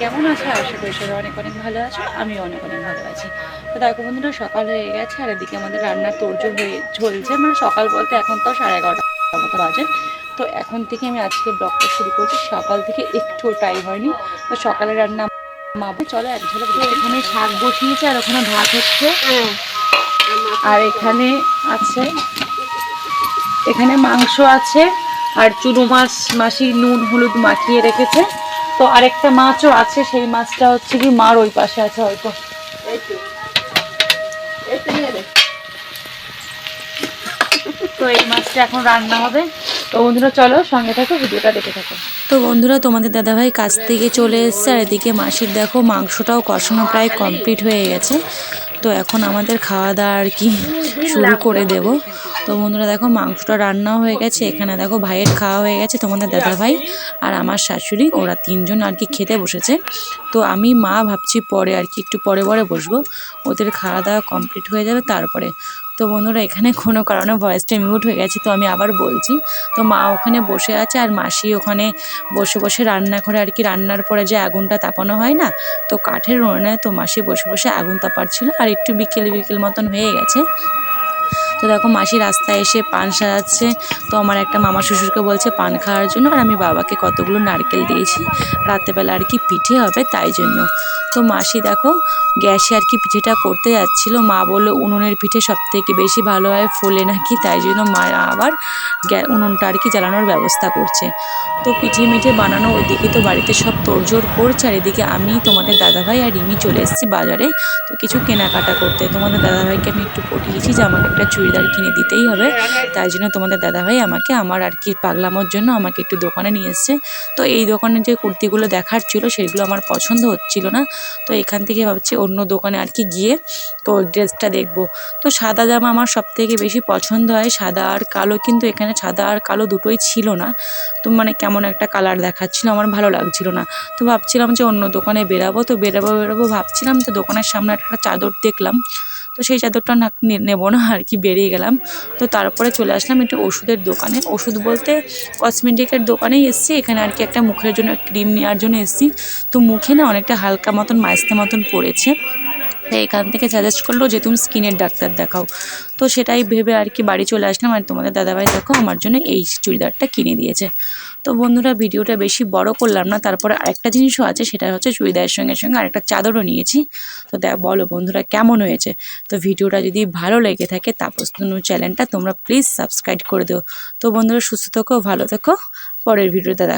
কেমন আছো? আশা করি সবাই অনেক অনেক ভালো আছো আমি অনেক অনেক ভালো আছি। তো দেখো বন্ধুরা সকাল হয়ে গেছে আর এদিকে আমাদের রান্নার তোড়জোড় হয়ে চলছে মানে সকাল বলতে এখন তো সাড়ে এগারোটার মতো বাজে। তো এখন থেকে আমি আজকে ব্লগটা শুরু করছি। সকাল থেকে একটুও টাইম হয়নি। তো সকালে রান্না মাবো চলো এক ঝলক এখানে শাক বসিয়েছে আর ওখানে ভাত হচ্ছে। আর এখানে আছে এখানে মাংস আছে। আর চুনো মাছ মাসি নুন হলুদ মাখিয়ে রেখেছে। তো আরেকটা মাছও আছে, সেই মাছটা হচ্ছে কি মার ওই পাশে আছে হয়তো। তো এই মাছটা এখন রান্না হবে। তো বন্ধুরা, চলো সঙ্গে থাকো, ভিডিওটা দেখে থাকো। তো বন্ধুরা, তোমাদের দাদাভাই কাছ থেকে চলে এসছে, আর এদিকে মাসির দেখো মাংসটাও কষানো প্রায় কমপ্লিট হয়ে গেছে। তো এখন আমাদের খাওয়া দাওয়া আর কি শুরু করে দেব। তো বন্ধুরা দেখো মাংসটা রান্নাও হয়ে গেছে, এখানে দেখো ভাইয়ের খাওয়া হয়ে গেছে, তোমাদের দাদাভাই আর আমার শাশুড়ি, ওরা তিনজন আর কি খেতে বসেছে। তো আমি, মা ভাবছি পরে আর কি, একটু পরে পরে বসবো। ওদের খাওয়া দাওয়া কমপ্লিট হয়ে যাবে তারপরে। তো বন্ধুরা, এখানে কোনো কারণে ভয়েসটা মিউট হয়ে গেছে, তো আমি আবার বলছি। তো মা ওখানে বসে আছে আর মাসি ওখানে বসে বসে রান্না করে আর কি, রান্নার পরে যে আগুনটা তাপানো হয় না, তো কাঠের উনুনে তো মাসি বসে বসে আগুন তাপাচ্ছিল, আর একটু বিকেল বিকেল মতন হয়ে গেছে। তো দেখো মাসি রাস্তায় এসে পান সাজাচ্ছে তো আমার একটা মামা শ্বশুরকে বলছে পান খাওয়ার জন্য আর আমি বাবাকে কতগুলো নারকেল দিয়েছি। রাত্রেবেলা আর কি পিঠে হবে তাই জন্য। তো মাসি দেখো গ্যাসে আর কি পিঠেটা করতে যাচ্ছিল। মা বলল, উনুনের পিঠে সব থেকে বেশি ভালো হয় ফোলে নাকি? তাই জন্য মা আবার উনুনটা আর কি জ্বালানোর ব্যবস্থা করছে। তো পিঠে মিঠে বানানো, ওইদিকে তো বাড়িতে সব তোড়জোড় করছে আর এদিকে আমি, তোমাদের দাদাভাই আর রিমি চলে এসেছি বাজারে। তো কিছু কেনাকাটা করতে। তোমাদের দাদাভাইকে আমি একটু পটিয়েছি যে আমাকে একটা চুড়িদার কিনে দিতেই হবে। তাই জন্য তোমাদের দাদাভাই আমাকে, আমার আর কি পাগলামোর জন্য আমাকে একটু দোকানে নিয়ে এসছে। তো এই দোকানে যে কুর্তিগুলো দেখার ছিল, সেগুলো আমার পছন্দ হচ্ছিল না। তো এখান থেকে ভাবছি অন্য দোকানে আর কি গিয়ে তো ড্রেসটা দেখব। তো সাদা জামা আমার সব থেকে বেশি পছন্দ হয়। সাদা আর কালো কিন্তু এখানে সাদা আর কালো দুটোই ছিল না। তো মানে কেমন একটা কালার দেখাচ্ছিল, আমার ভালো লাগছিল না। তো ভাবছিলাম যে অন্য দোকানে বেরাবো। তো বেরাবো বেরাবো ভাবছিলাম তো দোকানের সামনে একটা চাদর দেখলাম। তো সেই চাদরটা না নেব না আর কি বেরিয়ে গেলাম। তো তারপরে চলে আসলাম একটু ওষুধের দোকানে। ওষুধ বলতে কসমেটিকের দোকানেই এসেছি। এখানে আর কি একটা মুখের জন্য ক্রিম নেওয়ার জন্য এসেছি। তো মুখে না অনেকটা হালকা মতন, মাইস্তে মতন পড়েছে। তাই এখান থেকে সাজেস্ট করল যে তুমি স্কিনের ডাক্তার দেখাও। তো সেটাই ভেবে আর কি বাড়ি চলে আসলাম। আর তোমাদের দাদাভাই দেখো আমার জন্য এই চুড়িদারটা কিনে দিয়েছে। তো বন্ধুরা, ভিডিওটা বেশি বড় করলাম না, তারপরে আরেকটা জিনিসও আছে, সেটা হচ্ছে চুড়িদারের সঙ্গে সঙ্গে আরেকটা চাদরও নিয়েছি। তো দেখ বলো বন্ধুরা কেমন হয়েছে? তো ভিডিওটা যদি ভালো লেগে থাকে, তাপস তনু চ্যানেলটা তোমরা প্লিজ সাবস্ক্রাইব করে দিও। তো বন্ধুরা, সুস্থ থেকো, ভালো থেকো। পরের ভিডিওতে দেখা